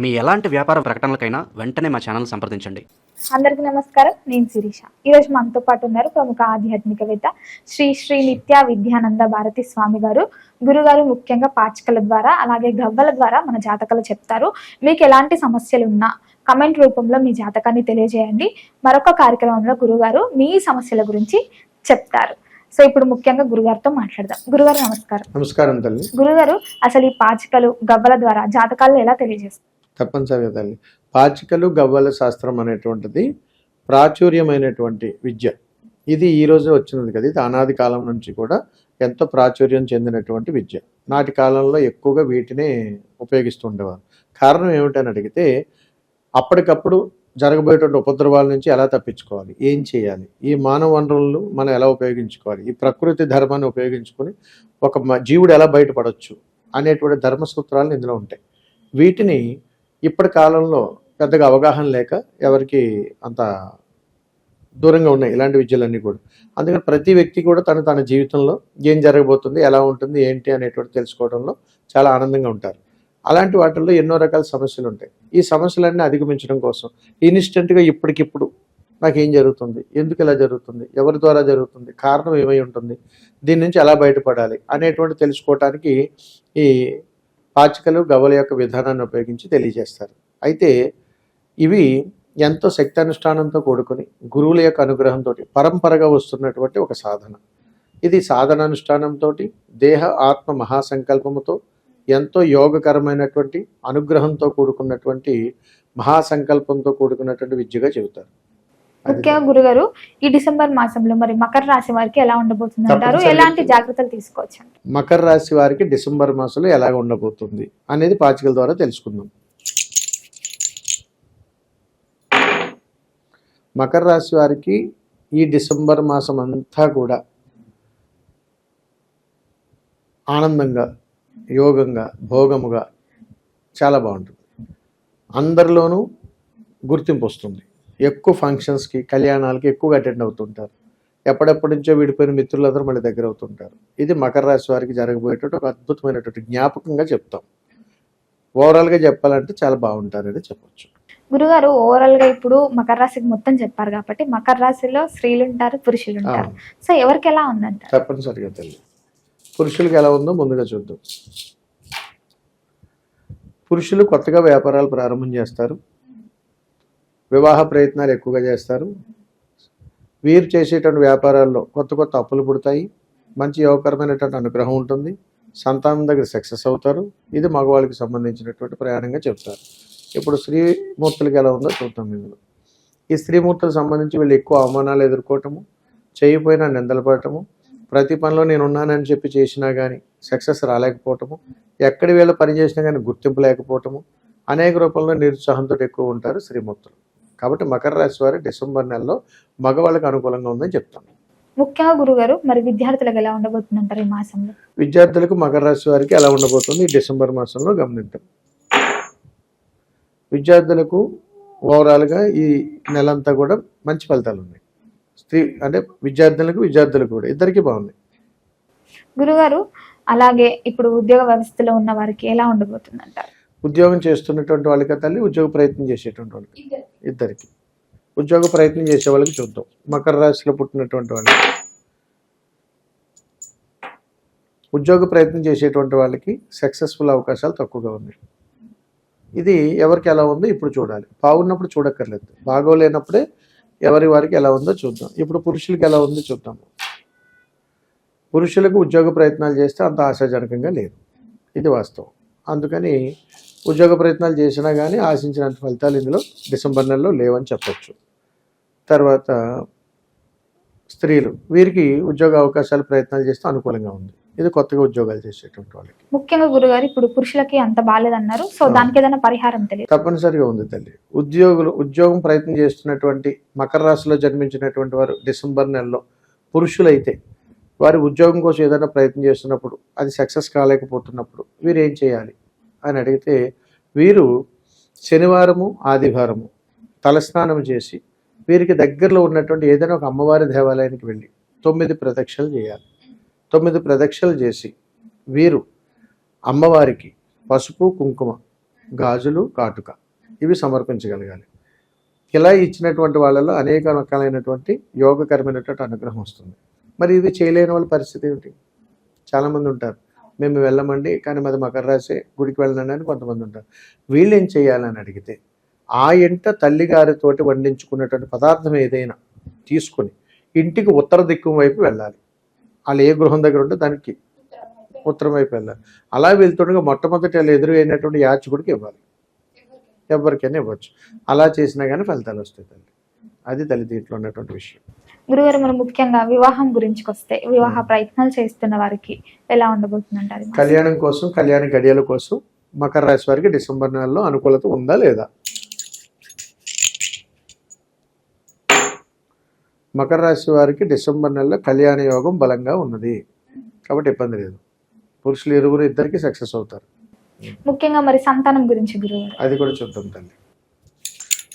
మీ ఎలాంటి వ్యాపార ప్రకటనలకైనా వెంటనే మా ఛానల్ సంప్రదించండి. అందరికీ నమస్కారం. నేను శిరీష. ఈరోజు మనతో పాటు ఉన్నారు ప్రముఖ ఆధ్యాత్మికవేత్త శ్రీ శ్రీ నిత్య విద్యానంద భారతి స్వామి గారు. గురుగారు ముఖ్యంగా పాచికల ద్వారా అలాగే గవ్వల ద్వారా మన జాతకాలు చెప్తారు. మీకు ఎలాంటి సమస్యలు ఉన్నా కమెంట్ రూపంలో మీ జాతకాన్ని తెలియజేయండి. మరొక కార్యక్రమంలో గురుగారు మీ సమస్యల గురించి చెప్తారు. సో ఇప్పుడు ముఖ్యంగా గురుగారితో మాట్లాడదాం. గురుగారు నమస్కారం. నమస్కారం తల్లి. గురుగారు అసలు ఈ పాచికలు గవ్వల ద్వారా జాతకాలను ఎలా తెలియజేస్తారు? తప్పనిసరిగా తల్లి పాచికలు గవ్వల శాస్త్రం అనేటువంటిది ప్రాచుర్యమైనటువంటి విద్య. ఇది ఈరోజు వచ్చినది కదా ఇది అనాది కాలం నుంచి కూడా ఎంతో ప్రాచుర్యం చెందినటువంటి విద్య. నాటి కాలంలో ఎక్కువగా వీటినే ఉపయోగిస్తుండేవారు కారణం ఏమిటని అడిగితే అప్పటికప్పుడు జరగబోయేటువంటి ఉపద్రవాల నుంచి ఎలా తప్పించుకోవాలి? ఏం చేయాలి? ఈ మానవ వనరులను మనం ఎలా ఉపయోగించుకోవాలి? ఈ ప్రకృతి ధర్మాన్ని ఉపయోగించుకొని ఒక మ- జీవుడు ఎలా బయటపడవచ్చు అనేటువంటి ధర్మ సూత్రాలు ఇందులో ఉంటాయి. వీటిని ఇప్పటి కాలంలో పెద్దగా అవగాహన లేక ఎవరికి అంత దూరంగా ఉన్నాయి ఇలాంటి విద్యలన్నీ కూడా. అందుకని ప్రతి వ్యక్తి కూడా తను తన జీవితంలో ఏం జరగబోతుంది ఎలా ఉంటుంది ఏంటి అనేటువంటి తెలుసుకోవడంలో చాలా ఆనందంగా ఉంటారు. అలాంటి వాటిల్లో ఎన్నో రకాల సమస్యలు ఉంటాయి. ఈ సమస్యలన్నీ అధిగమించడం కోసం ఇన్స్టెంట్గా ఇప్పటికిప్పుడు నాకు ఏం జరుగుతుంది ఎందుకు ఇలా జరుగుతుంది ఎవరి ద్వారా జరుగుతుంది కారణం ఏమై ఉంటుంది దీని నుంచి ఎలా బయటపడాలి అనేటువంటి తెలుసుకోవటానికి ఈ పాచికలు గవల యొక్క విధానాన్ని ఉపయోగించి తెలియజేస్తారు. అయితే ఇవి ఎంతో శక్తానుష్ఠానంతో కూడుకుని గురువుల యొక్క అనుగ్రహంతో పరంపరగా వస్తున్నటువంటి ఒక సాధన. ఇది సాధనానుష్ఠానంతో దేహ ఆత్మ మహాసంకల్పముతో ఎంతో యోగకరమైనటువంటి అనుగ్రహంతో కూడుకున్నటువంటి మహాసంకల్పంతో కూడుకున్నటువంటి విద్యగా చెబుతారు. ముఖ్యంగా గురుగారు ఈ డిసెంబర్ మాసంలో మరి మకర రాశి వారికి ఎలా ఉండబోతుంది అంటారు. ఎలాంటి జాగ్రత్తలు తీసుకోవచ్చు? మకర రాశి వారికి డిసెంబర్ మాసంలో ఎలాగ ఉండబోతుంది అనేది పాచికల ద్వారా తెలుసుకుందాం. మకర రాశి వారికి ఈ డిసెంబర్ మాసం అంతా కూడా ఆనందంగా యోగంగా భోగముగా చాలా బాగుంటుంది. అందరిలోనూ గుర్తింపు వస్తుంది. ఎక్కువ ఫంక్షన్స్కి కళ్యాణాలకి ఎక్కువగా అటెండ్ అవుతుంటారు. ఎప్పుడెప్పటి నుంచో విడిపోయిన మిత్రులందరూ మళ్ళీ దగ్గర అవుతుంటారు. ఇది మకర రాశి వారికి జరగబోయేటువంటి ఒక అద్భుతమైనటువంటి జ్ఞాపకంగా చెప్తాం. ఓవరాల్గా చెప్పాలంటే చాలా బాగుంటారని చెప్పొచ్చు. గురుగారు ఓవరాల్గా ఇప్పుడు మకర రాశికి మొత్తం చెప్పారు కాబట్టి మకర రాశిలో స్త్రీలు ఉంటారు పురుషులు ఉంటారు. సో ఎవరికి ఎలా ఉందంటారు? తప్పనిసరిగా తల్లి పురుషులకి ఎలా ఉందో ముందుగా చూద్దాం. పురుషులు కొత్తగా వ్యాపారాలు ప్రారంభం చేస్తారు. వివాహ ప్రయత్నాలు ఎక్కువగా చేస్తారు. వీరు చేసేటువంటి వ్యాపారాల్లో కొత్త కొత్త అప్పులు పుడతాయి. మంచి యోగకరమైనటువంటి అనుగ్రహం ఉంటుంది. సంతానం దగ్గర సక్సెస్ అవుతారు. ఇది మగవాళ్ళకి సంబంధించినటువంటి ప్రయాణంగా చెప్తారు. ఇప్పుడు స్త్రీమూర్తులకి ఎలా ఉందో చూద్దాం ఇందులో. ఈ స్త్రీమూర్తులకు సంబంధించి వీళ్ళు ఎక్కువ అవమానాలు ఎదుర్కోవటము చేయకపోయినా నిందలు పడటము ప్రతి పనిలో నేను ఉన్నానని చెప్పి చేసినా కానీ సక్సెస్ రాలేకపోవటము ఎక్కడి వేళ పని చేసినా కానీ గుర్తింపు లేకపోవటము అనేక రూపంలో నిరుత్సాహంతో ఎక్కువ ఉంటారు శ్రీమూర్తులు కాబట్టి మకర రాశి వారి డిసెంబర్ నెలలో మగవాళ్ళకి అనుకూలంగా ఉందని చెప్తాను ముఖ్యంగా గురుగారు మరి విద్యార్థులకు ఎలా ఉండబోతుంది అంటారు ఈ మాసంలో? విద్యార్థులకు మకర రాశి వారికి ఎలా ఉండబోతుంది డిసెంబర్ మాసంలో గమనిద్దాం. విద్యార్థులకు ఓవరాల్గా ఈ నెలంతా కూడా మంచి ఫలితాలు ఉన్నాయి. స్త్రీ అంటే విద్యార్థులకు విద్యార్థులకు కూడా. ఇద్దరికీ బాగున్నాయి. గురుగారు అలాగే ఇప్పుడు ఉద్యోగ వ్యవస్థలో ఉన్న వారికి ఎలా ఉండబోతుంది అంటారు ఉద్యోగం చేస్తున్నటువంటి వాళ్ళకి తల్లి ఉద్యోగ ప్రయత్నం చేసేటువంటి వాళ్ళకి ఇద్దరికి. ఉద్యోగ ప్రయత్నం చేసే వాళ్ళకి చూద్దాం. మకర రాశిలో పుట్టినటువంటి వాళ్ళకి. ఉద్యోగ ప్రయత్నం చేసేటువంటి వాళ్ళకి సక్సెస్ఫుల్ అవకాశాలు తక్కువగా ఉన్నాయి. ఇది ఎవరికి ఎలా ఉందో ఇప్పుడు చూడాలి. బాగున్నప్పుడు చూడక్కర్లేదు. బాగోలేనప్పుడే ఎవరి వారికి ఎలా ఉందో చూద్దాం. ఇప్పుడు పురుషులకి ఎలా ఉందో చూద్దాం. పురుషులకు ఉద్యోగ ప్రయత్నాలు చేస్తే అంత ఆశాజనకంగా లేదు. ఇది వాస్తవం. అందుకని ఉద్యోగ ప్రయత్నాలు చేసినా కానీ ఆశించినంత ఫలితాలు ఇందులో డిసెంబర్ నెలలో లేవని చెప్పొచ్చు. తర్వాత స్త్రీలు వీరికి ఉద్యోగ అవకాశాలు ప్రయత్నాలు చేస్తే అనుకూలంగా ఉంది. ఇది కొత్తగా ఉద్యోగాలు చేసేటువంటి వాళ్ళకి. ముఖ్యంగా గురుగారు ఇప్పుడు పురుషులకి అంత బాగాలేదన్నారు సో. దానికి ఏదైనా పరిహారం తెలియదు. తప్పనిసరిగా ఉంది తల్లి. ఉద్యోగులు ఉద్యోగం ప్రయత్నం చేస్తున్నటువంటి మకర రాశిలో జన్మించినటువంటి వారు డిసెంబర్ నెలలో పురుషులైతే వారి ఉద్యోగం కోసం ఏదైనా ప్రయత్నం చేస్తున్నప్పుడు అది సక్సెస్ కాలేకపోతున్నప్పుడు వీరు ఏం చేయాలి? అని అడిగితే వీరు శనివారము ఆదివారము తలస్నానం చేసి వీరికి దగ్గరలో ఉన్నటువంటి ఏదైనా ఒక అమ్మవారి దేవాలయానికి వెళ్ళి తొమ్మిది ప్రదక్షిణలు చేయాలి. తొమ్మిది ప్రదక్షిణలు చేసి వీరు అమ్మవారికి పసుపు కుంకుమ గాజులు కాటుక ఇవి సమర్పించగలగాలి. ఇలా ఇచ్చినటువంటి వాళ్ళలో అనేక రకాలైనటువంటి యోగకరమైనటువంటి అనుగ్రహం వస్తుంది. మరి ఇది చేయలేని వాళ్ళ పరిస్థితి ఏమిటి? చాలామంది ఉంటారు. మేము వెళ్ళమండి కానీ మాది మకర రాశి గుడికి వెళ్ళండి అని కొంతమంది ఉంటారు. వీళ్ళు ఏం చేయాలని అడిగితే ఆ ఇంట తల్లిగారితోటి వండించుకున్నటువంటి పదార్థం ఏదైనా తీసుకుని ఇంటికి ఉత్తర దిక్కు వైపు వెళ్ళాలి. వాళ్ళు ఏ గృహం దగ్గర ఉంటే దానికి ఉత్తరం వైపు వెళ్ళాలి. అలా వెళ్తుండగా మొట్టమొదటి వాళ్ళు ఎదురు అయినటువంటి యాచకుడికి ఇవ్వాలి. ఎవరికైనా ఇవ్వచ్చు. అలా చేసినా కానీ ఫలితాలు వస్తాయి తల్లి. అది తల్లి దీంట్లో ఉన్నటువంటి విషయం. గురుగారు మనం ముఖ్యంగా వివాహం గురించి వస్తే వివాహ ప్రయత్నాలు చేస్తున్న వారికి ఎలా ఉండబోతుందంటారు? కళ్యాణం కోసం కళ్యాణ గడియల కోసం మకర రాశి వారికి డిసెంబర్ నెలలో అనుకూలత ఉందా లేదా? మకర రాశి వారికి డిసెంబర్ నెలలో కళ్యాణ యోగం బలంగా ఉన్నది. కాబట్టి ఇబ్బంది లేదు. పురుషులు ఇరువురు ఇద్దరికి సక్సెస్ అవుతారు. ముఖ్యంగా మరి సంతానం గురించి గురుగారు. అది కూడా చూద్దాం తల్లి.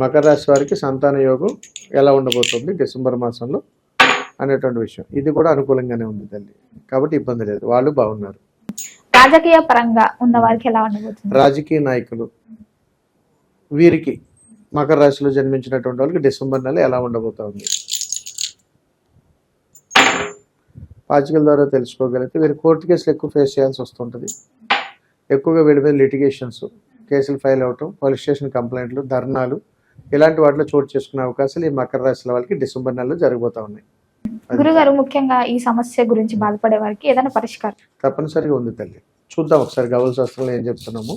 మకర రాశి వారికి సంతాన యోగం ఎలా ఉండబోతుంది డిసెంబర్ మాసంలో అనేటువంటి విషయం. ఇది కూడా అనుకూలంగానే ఉంది తల్లి. కాబట్టి ఇబ్బంది లేదు. వాళ్ళు బాగున్నారు. రాజకీయ పరంగా ఉన్న వారికి ఎలా ఉండబోతుంది? రాజకీయ నాయకులు వీరికి మకర రాశిలో జన్మించినటువంటి వాళ్ళకి డిసెంబర్ నెల ఎలా ఉండబోతోంది? పాచికల ద్వారా తెలుసుకోగలిగితే వీరు కోర్టు కేసులు ఎక్కువ ఫేస్ చేయాల్సి వస్తుంటుంది. ఎక్కువగా వీడి మీద లిటిగేషన్స్ కేసులు ఫైల్ అవటం పోలీస్ స్టేషన్ కంప్లైంట్లు ధర్నాలు ఇలాంటి వాటిలో చోటు చేసుకునే అవకాశాలు ఈ మకర రాశుల వాళ్ళకి డిసెంబర్ నెలలో జరగబోతా ఉన్నాయి. గురుగారు ముఖ్యంగా ఈ సమస్య గురించి బాధపడే వారికి ఏదైనా పరిష్కారం? తప్పనిసరిగా ఉంది తల్లి. చూద్దాం ఒకసారి గవల శాస్త్రంలో ఏం చెప్తున్నాము.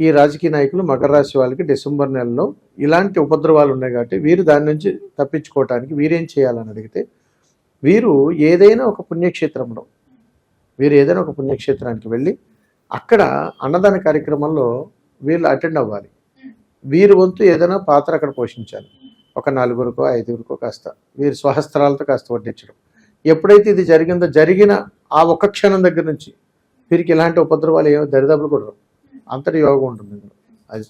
ఈ రాజకీయ నాయకులు మకర రాశి వాళ్ళకి డిసెంబర్ నెలలో ఇలాంటి ఉపద్రవాలు ఉన్నాయి కాబట్టి వీరు దాని నుంచి తప్పించుకోవటానికి వీరేం చేయాలని అడిగితే వీరు ఏదైనా ఒక పుణ్యక్షేత్రంలో వీరు ఏదైనా ఒక పుణ్యక్షేత్రానికి వెళ్ళి అక్కడ అన్నదాన కార్యక్రమంలో వీళ్ళు అటెండ్ అవ్వాలి. వీరి వంతు ఏదైనా పాత్ర అక్కడ పోషించాలి. ఒక నలుగురికో ఐదుగురికో కాస్త. వీరి స్వహస్త్రాలతో కాస్త వడ్డించడం. ఎప్పుడైతే ఇది జరిగిందో జరిగిన ఆ ఒక్క క్షణం దగ్గర నుంచి వీరికి ఇలాంటి ఉపద్రవాలు ఏమో దరిదాపులు కూడా. అంతటి యోగం ఉంటుంది. అది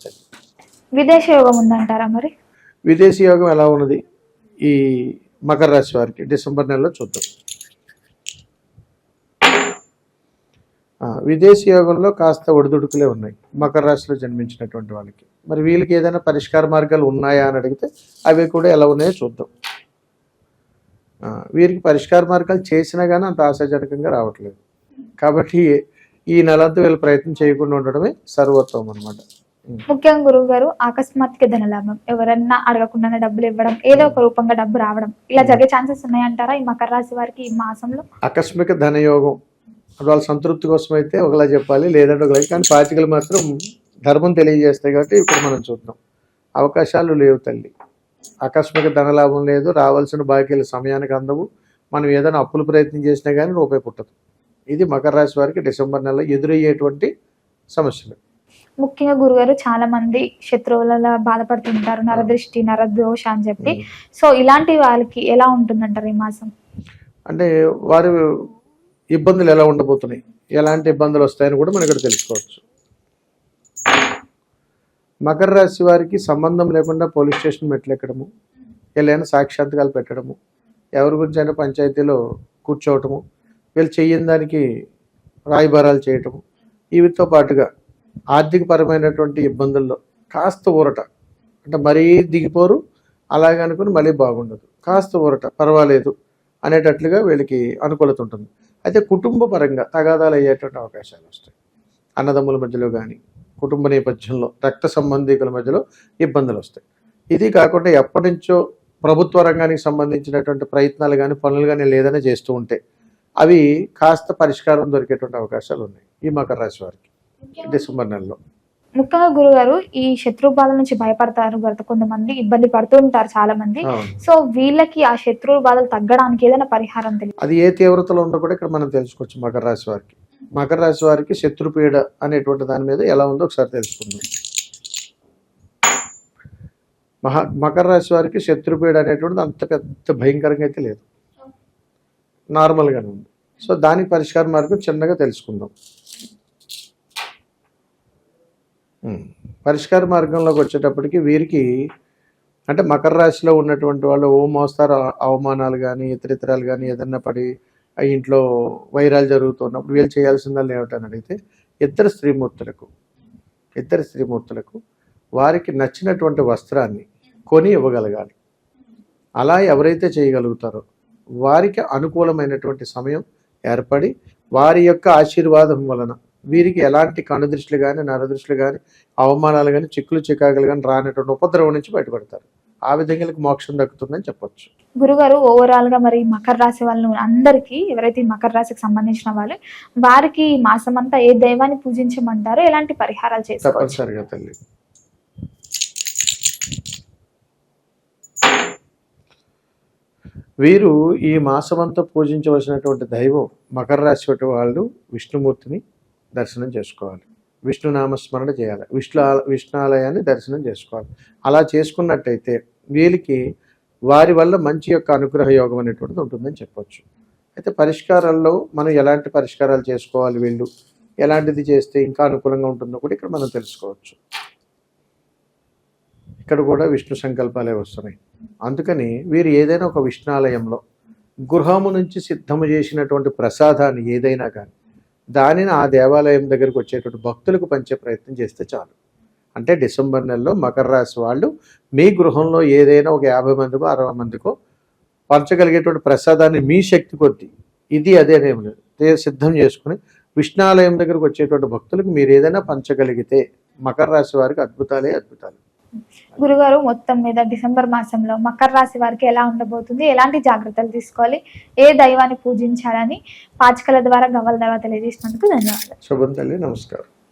విదేశ యోగం ఉందంటారా మరి? విదేశీ యోగం ఎలా ఉన్నది? ఈ మకర రాశి వారికి డిసెంబర్ నెలలో చూద్దాం. విదేశీ యోగంలో కాస్త ఒడిదుడుకులే ఉన్నాయి. మకర రాశిలో జన్మించినటువంటి వాళ్ళకి. మరి వీళ్ళకి ఏదైనా పరిష్కార మార్గాలు ఉన్నాయా అని అడిగితే అవి కూడా ఎలా ఉన్నాయో చూద్దాం. వీరికి పరిష్కార మార్గాలు చేసినా కానీ అంత ఆశాజనకంగా రావట్లేదు. కాబట్టి ఈ నెలంతా వీళ్ళు ప్రయత్నం చేయకుండా ఉండడమే సర్వోత్తమం అనమాట ముఖ్యంగా గురువు గారు అకస్మాత్తుగా ధనలాభం. ఎవరన్నా అడగకుండానే డబ్బులు ఇవ్వడం ఏదో ఒక రూపంగా డబ్బు రావడం ఇలా జరిగే ఛాన్సెస్ ఉన్నాయంటారా ఈ మకర రాశి వారికి ఈ మాసంలో? ఆకస్మిక ధనయోగం వాళ్ళ సంతృప్తి కోసం అయితే ఒకలా చెప్పాలి లేదంటే ఒకలా కానీ పాచికలు మాత్రం ధర్మం తెలియజేస్తాయి కాబట్టి ఇప్పుడు మనం చూద్దాం. అవకాశాలు లేవు తల్లి. ఆకస్మిక ధనలాభం లేదు రావాల్సిన బాకీలు సమయానికి అందవు. మనం ఏదైనా అప్పులు ప్రయత్నం చేసినా కానీ రూపాయి పుట్టదు. ఇది మకర రాశి వారికి డిసెంబర్ నెలలో ఎదురయ్యేటువంటి సమస్యలు. ముఖ్యంగా గురుగారు చాలా మంది శత్రువుల బాధపడుతుంటారు నరదృష్టి నరదోష అని చెప్పి. సో ఇలాంటి వాళ్ళకి ఎలా ఉంటుందంటారు ఈ మాసం? అంటే వారి ఇబ్బందులు ఎలా ఉండబోతున్నాయి? ఎలాంటి ఇబ్బందులు వస్తాయని కూడా మనం ఇక్కడ తెలుసుకోవచ్చు. మకర రాశి వారికి సంబంధం లేకుండా పోలీస్ స్టేషన్ మెట్లు ఎక్కడము వీళ్ళైనా సాక్షాత్కాలు పెట్టడము ఎవరి గురించి అయినా పంచాయతీలో కూర్చోవటము వీళ్ళు చెయ్యని దానికి రాయబారాలు చేయటము వీటితో పాటుగా ఆర్థికపరమైనటువంటి ఇబ్బందుల్లో కాస్త ఊరట. అంటే మరీ దిగిపోరు అలాగే అనుకుని మళ్ళీ బాగుండదు. కాస్త ఊరట పర్వాలేదు అనేటట్లుగా వీళ్ళకి అనుకూలత ఉంటుంది. అయితే కుటుంబ పరంగా తగాదాలు అయ్యేటువంటి అవకాశాలు వస్తాయి. అన్నదమ్ముల మధ్యలో కానీ కుటుంబ నేపథ్యంలో రక్త సంబంధికుల మధ్యలో ఇబ్బందులు వస్తాయి. ఇది కాకుండా ఎప్పటి నుంచో ప్రభుత్వ రంగానికి సంబంధించినటువంటి ప్రయత్నాలు కానీ పనులు కానీ ఏదైనా చేస్తూ ఉంటే అవి కాస్త పరిష్కారం దొరికేటువంటి అవకాశాలు ఉన్నాయి ఈ మకర రాశి వారికి. డిసెంబర్ నెలలో. ముఖ్యంగా గురుగారు ఈ శత్రు బాధ నుంచి భయపడతారు భర్త కొంతమంది ఇబ్బంది పడుతూ ఉంటారు చాలా మంది. సో వీళ్ళకి ఆ శత్రు బాధలు తగ్గడానికి ఏదైనా పరిహారం తెలియదు అది ఏ తీవ్రతలో ఉందో కూడా ఇక్కడ మనం తెలుసుకోవచ్చు మకర రాశి వారికి. మకర రాశి వారికి శత్రుపీడ అనేటువంటి దాని మీద ఎలా ఉందో ఒకసారి తెలుసుకుందాం. మహా మకర రాశి వారికి శత్రుపీడ అనేటువంటిది అంత పెద్ద భయంకరంగా అయితే లేదు. నార్మల్గానే ఉంది. సో దానికి పరిష్కార మార్గం చిన్నగా తెలుసుకుందాం. పరిష్కార మార్గంలోకి వచ్చేటప్పటికి వీరికి అంటే మకర రాశిలో ఉన్నటువంటి వాళ్ళు ఓ మోస్తారు అవమానాలు కానీ ఇతరితరాలు కానీ ఏదన్నా పడి ఇంట్లో వైరాలు జరుగుతున్నప్పుడు వీళ్ళు చేయాల్సిందని ఏమిటని అడిగితే ఇద్దరు స్త్రీమూర్తులకు ఇద్దరు స్త్రీమూర్తులకు వారికి నచ్చినటువంటి వస్త్రాన్ని కొని ఇవ్వగలగాలి. అలా ఎవరైతే చేయగలుగుతారో వారికి అనుకూలమైనటువంటి సమయం ఏర్పడి వారి యొక్క ఆశీర్వాదం వలన వీరికి ఎలాంటి కనుదృష్టిలు కానీ నరదృష్టిలు కానీ అవమానాలు కానీ చిక్కులు చికాకులు కానీ రానటువంటి ఉపద్రవం నుంచి బయటపడతారు. ఆ విధంగా మోక్షం దక్కుతుందని చెప్పొచ్చు. గురుగారు ఓవరాల్గా మరి మకర రాశి వాళ్ళు అందరికీ ఎవరైతే మకర రాశికి సంబంధించిన వాళ్ళు వారికి ఈ మాసం అంతా ఏ దైవాన్ని పూజించమంటారో ఎలాంటి పరిహారాలు తప్పనిసరిగా తల్లి. వీరు ఈ మాసమంతా పూజించవలసినటువంటి దైవం మకర రాశి వాళ్ళు విష్ణుమూర్తిని. దర్శనం చేసుకోవాలి. విష్ణునామస్మరణ చేయాలి. విష్ణు విష్ణాలయాన్ని దర్శనం చేసుకోవాలి. అలా చేసుకున్నట్టయితే వీళ్ళకి వారి వల్ల మంచి యొక్క అనుగ్రహ యోగం అనేటువంటిది ఉంటుందని చెప్పొచ్చు. అయితే పరిష్కారాల్లో మనం ఎలాంటి పరిష్కారాలు చేసుకోవాలి వీళ్ళు? ఎలాంటిది చేస్తే ఇంకా అనుకూలంగా ఉంటుందో కూడా ఇక్కడ మనం తెలుసుకోవచ్చు. ఇక్కడ కూడా విష్ణు సంకల్పాలే వస్తున్నాయి. అందుకని వీరు ఏదైనా ఒక విష్ణాలయంలో గృహము నుంచి సిద్ధము చేసినటువంటి ప్రసాదాన్ని ఏదైనా కానీ దానిని ఆ దేవాలయం దగ్గరకు వచ్చేటువంటి భక్తులకు పంచే ప్రయత్నం చేస్తే చాలు. అంటే డిసెంబర్ నెలలో మకర రాశి వాళ్ళు మీ గృహంలో ఏదైనా ఒక యాభై మందికో అరవై మందికో పంచగలిగేటువంటి ప్రసాదాన్ని మీ శక్తి కొద్దీ ఇది అదేనేం లేదు సిద్ధం చేసుకుని విష్ణాలయం దగ్గరకు వచ్చేటువంటి భక్తులకు మీరు ఏదైనా పంచగలిగితే మకర రాశి వారికి అద్భుతాలే అద్భుతాలు. గురుగారు మొత్తం మీద డిసెంబర్ మాసంలో మకర రాశి వారికి ఎలా ఉండబోతుంది ఎలాంటి జాగ్రత్తలు తీసుకోవాలి ఏ దైవాన్ని పూజించాలని పాచికల ద్వారా గవ్వల ద్వారా తెలియజేసినందుకు ధన్యవాదాలు. శుభం తల్లి నమస్కారం.